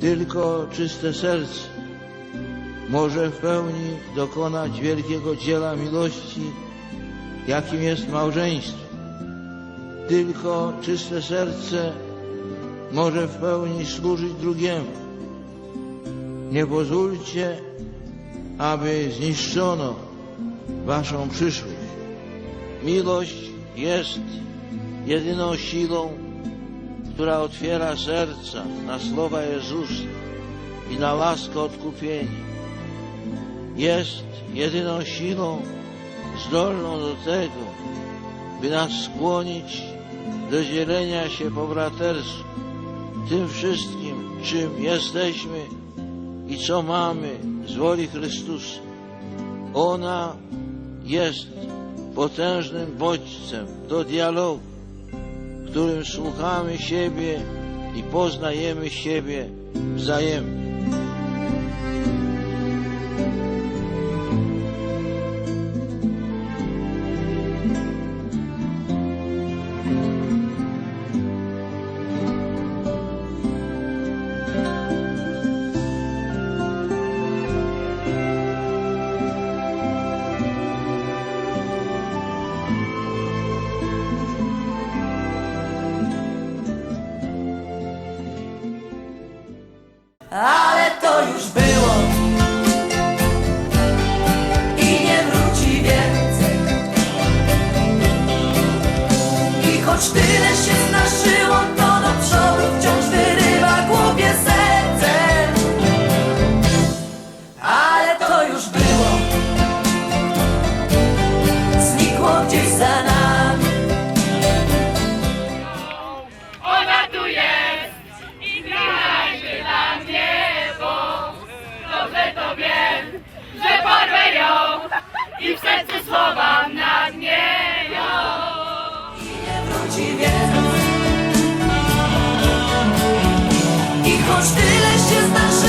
Tylko czyste serce może w pełni dokonać wielkiego dzieła miłości, jakim jest małżeństwo. Tylko czyste serce może w pełni służyć drugiemu. Nie pozwólcie, aby zniszczono waszą przyszłość. Miłość jest jedyną siłą, która otwiera serca na słowa Jezusa i na łaskę odkupienia. Jest jedyną siłą zdolną do tego, by nas skłonić do dzielenia się po braterstwu tym wszystkim, czym jesteśmy i co mamy z woli Chrystusa. Ona jest potężnym bodźcem do dialogu, w którym słuchamy siebie i poznajemy siebie wzajemnie. Ah! schowam nad niebo. I wróci wielu. I choć tyle się zdarzyło,